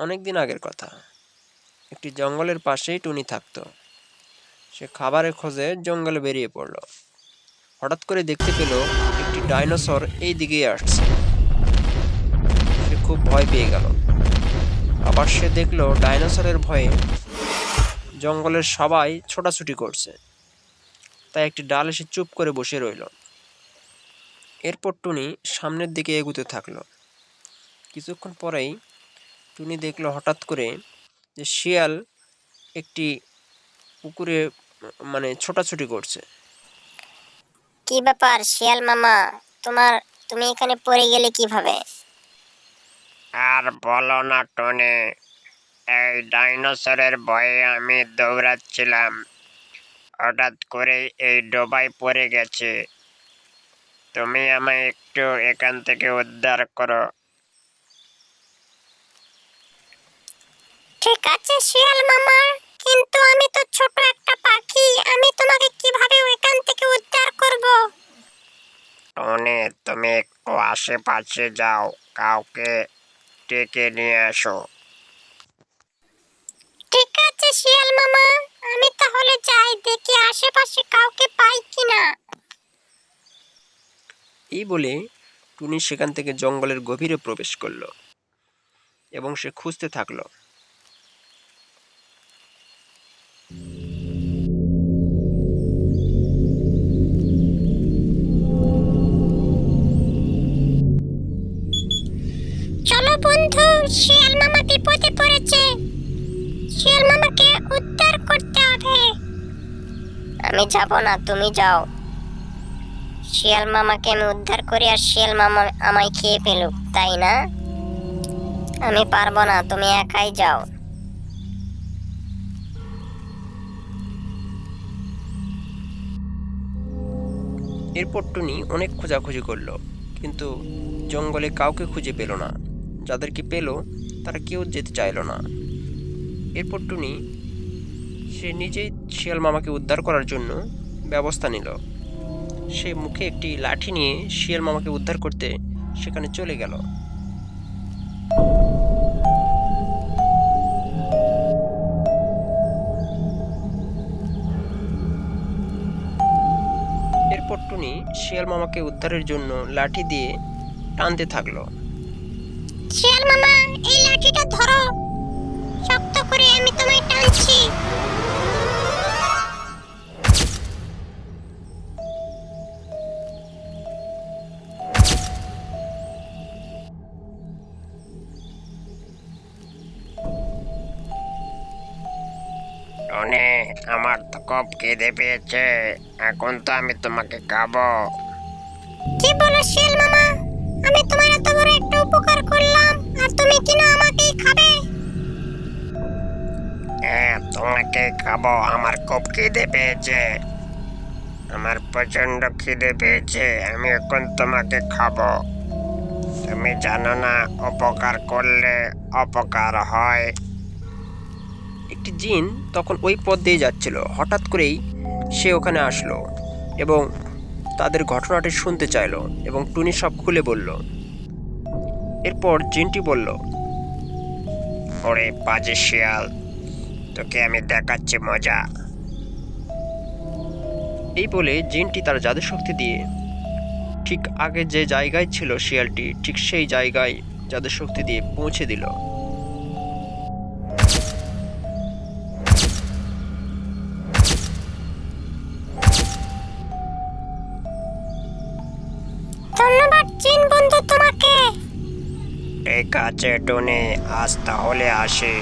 অনেক দিন আগের কথা। একটি জঙ্গলের পাশেই টুনি থাকতো। সে খাবারের খোঁজে জঙ্গলে বেরিয়ে পড়ল। হঠাৎ করে দেখতে পেল একটি ডাইনোসর এই দিকেই আসছে। সে খুব ভয় পেয়ে গেল। আবার সে দেখল ডাইনোসরের ভয়ে জঙ্গলের সবাই ছোটাছুটি করছে। তাই একটি ডাল এসে চুপ করে বসে রইল। এরপর টুনি সামনের দিকে এগুতে থাকল। কিছুক্ষণ পরেই টুনি দেখল হঠাৎ করে যে শিয়াল একটি পুকুরে মানে ছোটাছুটি করছে। কি ব্যাপার শিয়াল মামা? তোমার তুমি এখানে পড়ে গেলে কীভাবে? আর বলো না টনি এই ডাইনোসরের ভয়ে আমি দৌড়াচ্ছিলাম। হঠাৎ করে এই ডোবায় পড়ে গেছে। তুমি আমায় একটু এখান থেকে উদ্ধার করো। ঠিক আছে শিয়াল মামা কিন্তু আমি তো ছোট একটা পাখি। আমি তোমাকে কীভাবে ওইখান থেকে উদ্ধার করব? টনি তুমি একটু আশেপাশে যাও। কাউকে ডেকে নিয়ে আসো ঠিক আছে শিয়াল মামা। আমি তাহলে যাই দেখি আশেপাশে কাউকে পাই কিনা। এই বলে টুনি সেখান থেকে জঙ্গলের গভীরে প্রবেশ করল এবং সে খুঁজতে থাকল। শিয়াল মামা বিপদে পড়েছে। শিয়াল মামাকে উদ্ধার করতে হবে। আমি যাব না, তুমি যাও। শিয়াল মামাকে আমি উদ্ধার করি আর শিয়াল মামা আমায় খেয়ে ফেলুক, তাই না? আমি পারব না, তুমি একাই যাও। এরপর টুনি অনেক খোঁজাখুঁজি করল, কিন্তু জঙ্গলে কাউকে খুঁজে পেল না। যাদেরকে পেল, তারা কেউ যেতে চাইলো না। এরপর টুনি, সে নিজেই শিয়াল মামাকে উদ্ধার করার জন্য ব্যবস্থা নিল। সে মুখে একটি লাঠি নিয়ে শিয়াল মামাকে উদ্ধার করতে সেখানে চলে গেল। এরপর টুনি শিয়াল মামাকে উদ্ধারের জন্য লাঠি দিয়ে টানতে থাকল। শিয়াল মামা এই লাঠিটা ধরো। শক্ত করে আমি তোমায় টানছি। টনি আমার তো খুব খিদে পেয়েছে। এখন তো আমি তোমাকে খাব। কি বলো শিয়াল মামা? আমি তোমার এত একটা উপকার করলাম। আর তুমি কিনা আমাকেই খাবে? হ্যাঁ তোমাকে খাব। আমার খুব খিদে পেয়েছে। আমার প্রচণ্ড খিদে পেয়েছে। আমি এখন তোমাকে খাব। তুমি জানো না উপকার করলে অপকার হয়। একটি জিন তখন ওই পথ দিয়ে যাচ্ছিল। হঠাৎ করেই সে ওখানে আসলো এবং তাদের ঘটনাটি শুনতে চাইলো এবং টুনি সব খুলে বলল এরপর জিনটি বলল, ওরে বাজে শিয়াল, তোকে আমি দেখাচ্ছি মজা। এই বলে জিনটি তার জাদু শক্তি দিয়ে ঠিক আগে যে জায়গায় ছিল শিয়ালটি, ঠিক সেই জায়গায় জাদু শক্তি দিয়ে পৌঁছে দিল। ঠিক আছে টনি আজ তাহলে আসি।